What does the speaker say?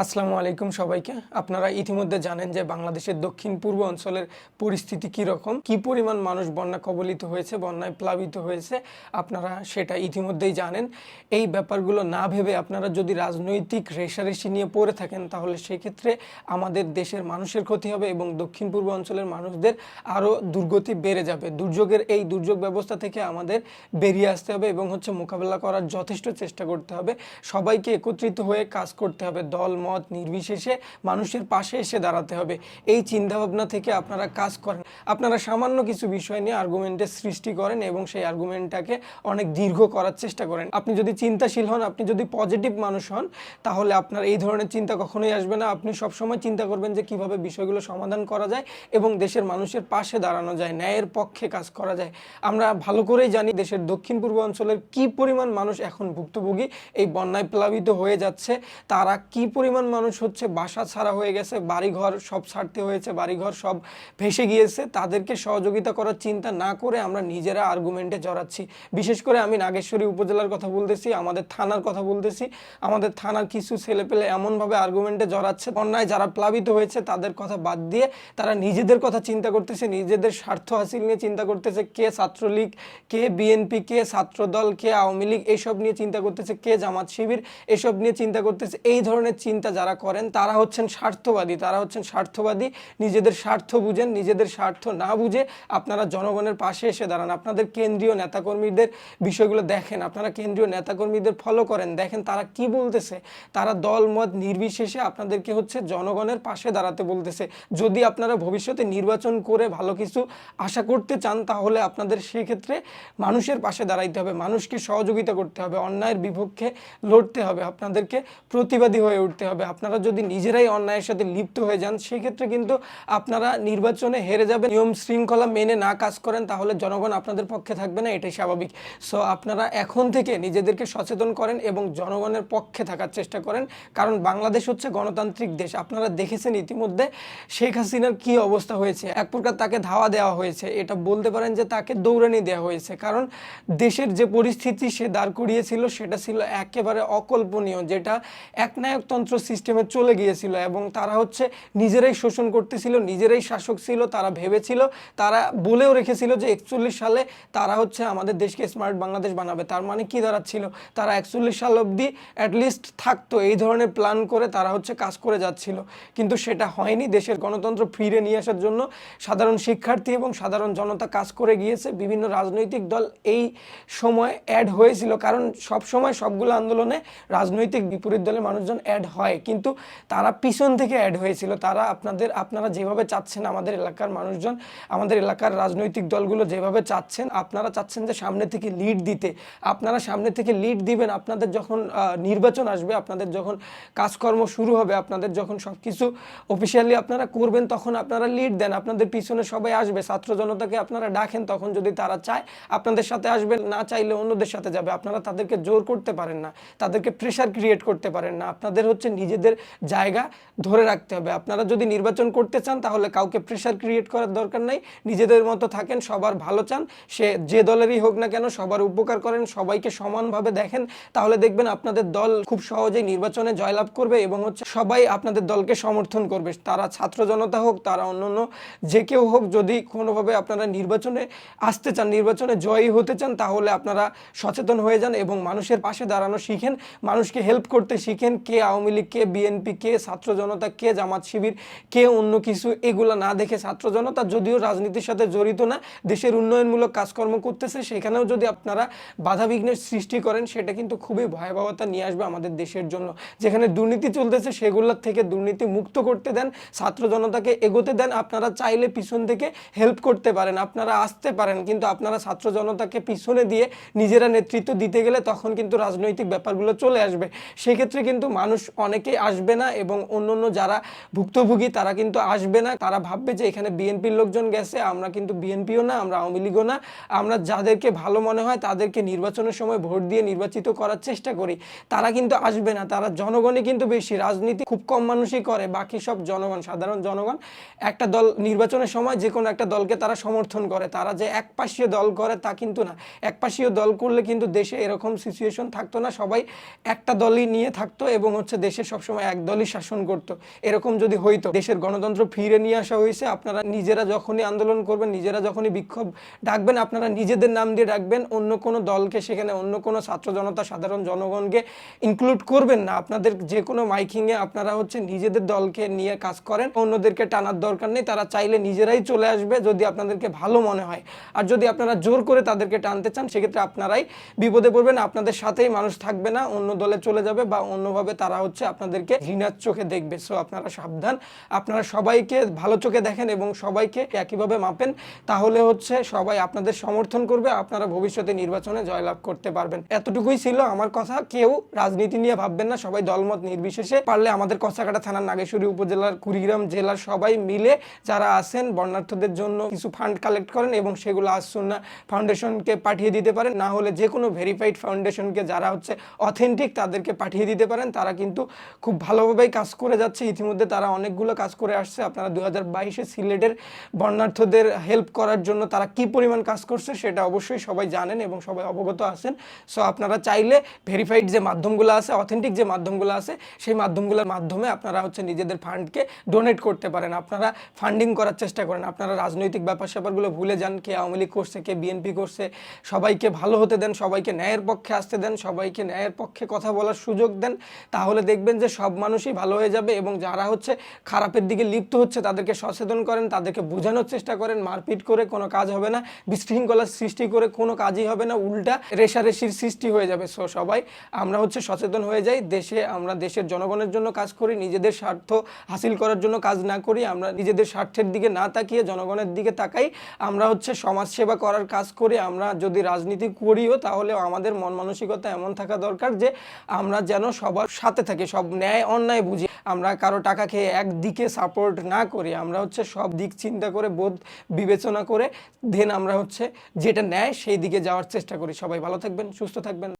আসসালামু আলাইকুম সবাইকে। আপনারা ইতিমধ্যে জানেন যে বাংলাদেশের দক্ষিণ পূর্ব অঞ্চলের পরিস্থিতি কি রকম, কি পরিমাণ মানুষ বন্যা কবলিত হয়েছে, বন্যায় প্লাবিত হয়েছে, আপনারা সেটা ইতিমধ্যেই জানেন। এই ব্যাপারগুলো না ভেবে আপনারা যদি রাজনৈতিক রেশারেশি নিয়ে পড়ে থাকেন, তাহলে সেক্ষেত্রে আমাদের দেশের মানুষের ক্ষতি হবে এবং দক্ষিণ পূর্ব অঞ্চলের মানুষদের আরও দুর্গতি বেড়ে যাবে। দুর্যোগের এই দুর্যোগ ব্যবস্থা থেকে আমাদের বেরিয়ে আসতে হবে এবং হচ্ছে মোকাবেলা করার যথেষ্ট চেষ্টা করতে হবে। সবাইকে একত্রিত হয়ে কাজ করতে হবে, দল মত নির্বিশেষে মানুষের পাশে এসে দাঁড়াতে হবে। এই চিন্তাভাবনা থেকে আপনারা কাজ করেন। আপনারা সামান্য কিছু বিষয় নিয়ে আর্গুমেন্টের সৃষ্টি করেন এবং সেই আর্গুমেন্টটাকে অনেক দীর্ঘ করার চেষ্টা করেন। আপনি যদি চিন্তাশীল হন, আপনি যদি পজিটিভ মানুষ হন, তাহলে আপনার এই ধরনের চিন্তা কখনোই আসবে না। আপনি সবসময় চিন্তা করবেন যে কীভাবে বিষয়গুলো সমাধান করা যায় এবং দেশের মানুষের পাশে দাঁড়ানো যায়, ন্যায়ের পক্ষে কাজ করা যায়। আমরা ভালো করেই জানি দেশের দক্ষিণ পূর্ব অঞ্চলের কি পরিমাণ মানুষ এখন ভুক্তভোগী। এই বন্যায় প্লাবিত হয়ে যাচ্ছে। তারা কি পরিমাণ মানুষ হচ্ছে, বাসা ছাড়া হয়ে গেছে, বাড়িঘর সব ছাড়তে হয়েছে, বাড়িঘর সব ভেসে গিয়েছে। তাদেরকে সহযোগিতা করার চিন্তা না করে আমরা নিজেরা আর্গুমেন্টে জড়াচ্ছি। বিশেষ করে আমি নাগেশ্বরী উপজেলার কথা বলতেছি, আমাদের থানার কথা বলতেছি। আমাদের থানার কিছু ছেলেপেলে এমনভাবে আর্গুমেন্টে জড়াচ্ছে বন্যায় যারা প্লাবিত হয়েছে তাদের কথা বাদ দিয়ে তারা নিজেদের কথা চিন্তা করতেছে, নিজেদের স্বার্থ হাসিল নিয়ে চিন্তা করতেছে, কে ছাত্রলীগ, কে বিএনপি কে ছাত্রদল, কে আওয়ামী লীগ, এসব নিয়ে চিন্তা করতেছে, কে জামাত শিবির, এসব নিয়ে চিন্তা করতেছে। এই ধরনের চিন্তা যারা করেন, তারা হচ্ছেন স্বার্থবাদী, তারা হচ্ছেন স্বার্থবাদী, নিজেদের স্বার্থ বুঝেন, নিজেদের স্বার্থ না বুঝে আপনারা জনগণের পাশে এসে দাঁড়ান। আপনাদের কেন্দ্রীয় নেতাকর্মীদের বিষয়গুলো দেখেন, আপনারা কেন্দ্রীয় নেতাকর্মীদের ফলো করেন, দেখেন তারা কি বলতেছে। তারা দল মত নির্বিশেষে আপনাদেরকে হচ্ছে জনগণের পাশে দাঁড়াতে বলতেছে। যদি আপনারা ভবিষ্যতে নির্বাচন করে ভালো কিছু আশা করতে চান, তাহলে আপনাদের সেক্ষেত্রে মানুষের পাশে দাঁড়াইতে হবে, মানুষকে সহযোগিতা করতে হবে, অন্যায়ের বিপক্ষে লড়তে হবে, আপনাদেরকে প্রতিবাদী হয়ে উঠতে হবে। আপনারা যদি নিজেরাই অন্যায়ের সাথে লিপ্ত হয়ে যান, সেক্ষেত্রে কিন্তু আপনারা নির্বাচনে হেরে যাবেন। নিয়ম শৃঙ্খলা মেনে না কাজ করেন, তাহলে জনগণ আপনাদের পক্ষে থাকবে না, এটাই স্বাভাবিক। সো আপনারা এখন থেকে নিজেদেরকে সচেতন করেন এবং জনগণের পক্ষে থাকার চেষ্টা করেন। কারণ বাংলাদেশ হচ্ছে গণতান্ত্রিক দেশ। আপনারা দেখেছেন ইতিমধ্যে শেখ হাসিনার কি অবস্থা হয়েছে। এক প্রকার তাকে ধাওয়া দেওয়া হয়েছে। এটা বলতে পারেন যে তাকে দৌড়ানি দেওয়া হয়েছে। কারণ দেশের যে পরিস্থিতি সে দাঁড় করিয়েছিল, সেটা ছিল একেবারে অকল্পনীয়, যেটা একনায়কতন্ত্র সিস্টেমে চলে গিয়েছিল এবং তারা হচ্ছে নিজেরাই শোষণ করতেছিল, নিজেরাই শাসক ছিল, তারা ভেবেছিল, তারা বলেও রেখেছিল যে একচল্লিশ সালে তারা হচ্ছে আমাদের দেশকে স্মার্ট বাংলাদেশ বানাবে। তার মানে কি দাঁড়াচ্ছিল? তারা একচল্লিশ সাল অবধি অ্যাটলিস্ট থাকতো, এই ধরনের প্ল্যান করে তারা হচ্ছে কাজ করে যাচ্ছিল। কিন্তু সেটা হয়নি, দেশের গণতন্ত্র ফিরে নিয়ে আসার জন্য সাধারণ শিক্ষার্থী এবং সাধারণ জনতা কাজ করে গিয়েছে। বিভিন্ন রাজনৈতিক দল এই সময় অ্যাড হয়েছিল, কারণ সব সময় সবগুলো আন্দোলনে রাজনৈতিক বিপরীত দলের মানুষজন অ্যাড হয় কিন্তু তারা পিছন থেকে অ্যাড হয়েছিল। তারা আপনাদের, আপনারা যেভাবে চাচ্ছেন আমাদের এলাকার মানুষজন, আমাদের এলাকার রাজনৈতিক দলগুলো যেভাবে চাচ্ছেন, আপনারা চাচ্ছেন যে সামনে থেকে লিড দিতে। আপনারা সামনে থেকে লিড দিবেন, আপনাদের যখন নির্বাচন আসবে, আপনাদের যখন কাজকর্ম শুরু হবে, আপনাদের যখন সব কিছু অফিসিয়ালি আপনারা করবেন, তখন আপনারা লিড দেন। আপনাদের পিছনে সবাই আসবে, ছাত্র জনতাকে আপনারা ডাকেন, তখন যদি তারা চায়, আপনাদের সাথে আসবে না চাইলে অন্যদের সাথে যাবে। আপনারা তাদেরকে জোর করতে পারেন না, তাদেরকে প্রেশার ক্রিয়েট করতে পারেন না। আপনাদের হচ্ছে নিজেদের জায়গা ধরে রাখতে হবে। আপনারা যদি নির্বাচন করতে চান, তাহলে কাউকে প্রেশার ক্রিয়েট করার দরকার নাই। নিজেদের মতো থাকেন, সবার ভালো চান। সে যে দলেরই হোক না কেন, সবার উপকার করেন, সবাইকে সমানভাবে দেখেন। তাহলে দেখবেন আপনাদের দল খুব সহজেই নির্বাচনে জয়লাভ করবে এবং হচ্ছে সবাই আপনাদের দলকে সমর্থন করবে। তারা ছাত্র জনতা হোক, তারা অন্যান্য যে কেউ হোক, যদি কোনোভাবে আপনারা নির্বাচনে আসতে চান, নির্বাচনে জয়ী হতে চান, তাহলে আপনারা সচেতন হয়ে যান এবং মানুষের পাশে দাঁড়ানো শিখেন। মানুষকে হেল্প করতে শিখেন কে আওয়ামী লীগ কে বিএনপি, কে ছাত্র জনতা, কে জামাত শিবির, কে অন্য কিছু, এগুলা না দেখে ছাত্র জনতা যদিও রাজনীতির সাথে জড়িত না, দেশের উন্নয়নমূলক কাজকর্ম করতেছে, সেখানেও যদি আপনারা বাধা বিঘ্নের সৃষ্টি করেন, সেটা কিন্তু খুবই ভয়াবহতা নিয়ে আসবে আমাদের দেশের জন্য। যেখানে দুর্নীতি চলতেছে, সেগুলোর থেকে দুর্নীতি মুক্ত করতে দেন, ছাত্র জনতাকে এগোতে দেন, আপনারা চাইলে পিছন থেকে হেল্প করতে পারেন, আপনারা আসতে পারেন, কিন্তু আপনারা ছাত্র জনতাকে পিছনে দিয়ে নিজেরা নেতৃত্ব দিতে গেলে তখন কিন্তু রাজনৈতিক ব্যাপারগুলো চলে আসবে। সেক্ষেত্রে কিন্তু মানুষ অনেকেই আসবে না এবং অন্য অন্য যারা ভুক্তভোগী, তারা কিন্তু আসবে না। তারা ভাববে যে এখানে বিএনপির লোকজন গেছে, আমরা কিন্তু বিএনপিও না, আমরা আওয়ামী লীগও না। আমরা যাদেরকে ভালো মনে হয় তাদেরকে নির্বাচনের সময় ভোট দিয়ে নির্বাচিত করার চেষ্টা করি। তারা কিন্তু আসবে না, তারা জনগণই কিন্তু বেশি। রাজনীতি খুব কম মানুষই করে, বাকি সব জনগণ, সাধারণ জনগণ। একটা দল নির্বাচনের সময় যে কোনো একটা দলকে তারা সমর্থন করে। তারা যে একপাশীয় দল করে তা কিন্তু না। একপাশীয় দল করলে কিন্তু দেশে এরকম সিচুয়েশন থাকতো না। সবাই একটা দলই নিয়ে থাকতো এবং হচ্ছে দেশের বাংলাদেশে সবসময় একদলই শাসন করত। এরকম যদি হইতো, দেশের গণতন্ত্র ফিরে নিয়ে আসা হয়েছে, আপনারা নিজেরা যখনই আন্দোলন করবেন, নিজেরা যখনই বিক্ষোভ ডাকবেন, আপনারা নিজেদের নাম দিয়ে ডাকবেন, অন্য কোনো দলকে সেখানে, অন্য কোনো ছাত্র জনতা, সাধারণ জনগণকে ইনক্লুড করবেন না। আপনাদের যে কোনো মাইকিংয়ে আপনারা হচ্ছে নিজেদের দলকে নিয়ে কাজ করেন, অন্যদেরকে টানার দরকার নেই, তারা চাইলে নিজেরাই চলে আসবে যদি আপনাদেরকে ভালো মনে হয়। আর যদি আপনারা জোর করে তাদেরকে টানতে চান, সেক্ষেত্রে আপনারাই বিপদে পড়বেন, আপনাদের সাথেই মানুষ থাকবে না, অন্য দলে চলে যাবে বা অন্যভাবে তারা হচ্ছে আপনাদেরকে ঘৃণার চোখে দেখবে। সো আপনারা সাবধান। আপনারা সবাইকে ভালো চোখে দেখেন এবং সবাইকে একইভাবে মাপেন। তাহলে হচ্ছে সবাই আপনাদের সমর্থন করবে, আপনারা ভবিষ্যতে নির্বাচনে জয়লাভ করতে পারবেন। এতটুকুই ছিল আমার কথা। কেউ রাজনীতি নিয়ে ভাববেন না। সবাই দলমত নির্বিশেষে। পারলে আমাদের কচাকাটা থানার নাগেশ্বরী উপজেলার কুড়িগ্রাম জেলার সবাই মিলে যারা আছেন, বর্ণার্থদের জন্য কিছু ফান্ড কালেক্ট করেন এবং সেগুলো আসুন্না ফাউন্ডেশনকে পাঠিয়ে দিতে পারেন। না হলে যে কোনো ভেরিফাইড ফাউন্ডেশনকে যারা হচ্ছে অথেন্টিক তাদেরকে পাঠিয়ে দিতে পারেন। তারা কিন্তু খুব ভালোভাবেই কাজ করে যাচ্ছে। ইতিমধ্যে তারা অনেকগুলো কাজ করে আসছে। আপনারা দু হাজার বাইশে সিলেটের বন্যার্থদের হেল্প করার জন্য তারা কি পরিমাণ কাজ করছে সেটা অবশ্যই সবাই জানেন এবং সবাই অবগত আছেন। সো আপনারা চাইলে ভেরিফাইড যে মাধ্যমগুলো আছে অথেন্টিক যে মাধ্যমগুলো আছে, সেই মাধ্যমগুলোর মাধ্যমে আপনারা হচ্ছে নিজেদের ফান্ডকে ডোনেট করতে পারেন। আপনারা ফান্ডিং করার চেষ্টা করেন। আপনারা রাজনৈতিক ব্যাপার স্যাপারগুলো ভুলে যান, কে আওয়ামী লীগ করছে, কে বিএনপি করছে। সবাইকে ভালো হতে দেন, সবাইকে ন্যায়ের পক্ষে আসতে দেন, সবাইকে ন্যায়ের পক্ষে কথা বলার সুযোগ দেন। তাহলে দেখবেন যে সব মানুষই ভালো হয়ে যাবে এবং যারা হচ্ছে খারাপের দিকে লিপ্ত হচ্ছে, তাদেরকে সচেতন করেন, তাদেরকে বোঝানোর চেষ্টা করেন, মারপিট করে কোনো কাজ হবে না, বিশৃঙ্খলার সৃষ্টি করে কোনো কাজই হবে না, উল্টা রেশারেশির সৃষ্টি হয়ে যাবে। সো সবাই আমরা হচ্ছে সচেতন হয়ে যাই, দেশে আমরা দেশের জনগণের জন্য কাজ করি, নিজেদের স্বার্থ হাসিল করার জন্য কাজ না করি, আমরা নিজেদের স্বার্থের দিকে না তাকিয়ে জনগণের দিকে তাকাই, আমরা হচ্ছে সমাজ সেবা করার কাজ করি, আমরা যদি রাজনীতি করিও তাহলে আমাদের মন মানসিকতা এমন থাকা দরকার যে আমরা যেন সবার সাথে থাকি সব ন্যায় অন্যায় বুঝি। আমরা কারও টাকা খেয়ে একদিকে সাপোর্ট না করি, আমরা হচ্ছে সব দিক চিন্তা করে, বোধ বিবেচনা করে দেন আমরা হচ্ছে যেটা ন্যায় সেই দিকে যাওয়ার চেষ্টা করি। সবাই ভালো থাকবেন, সুস্থ থাকবেন।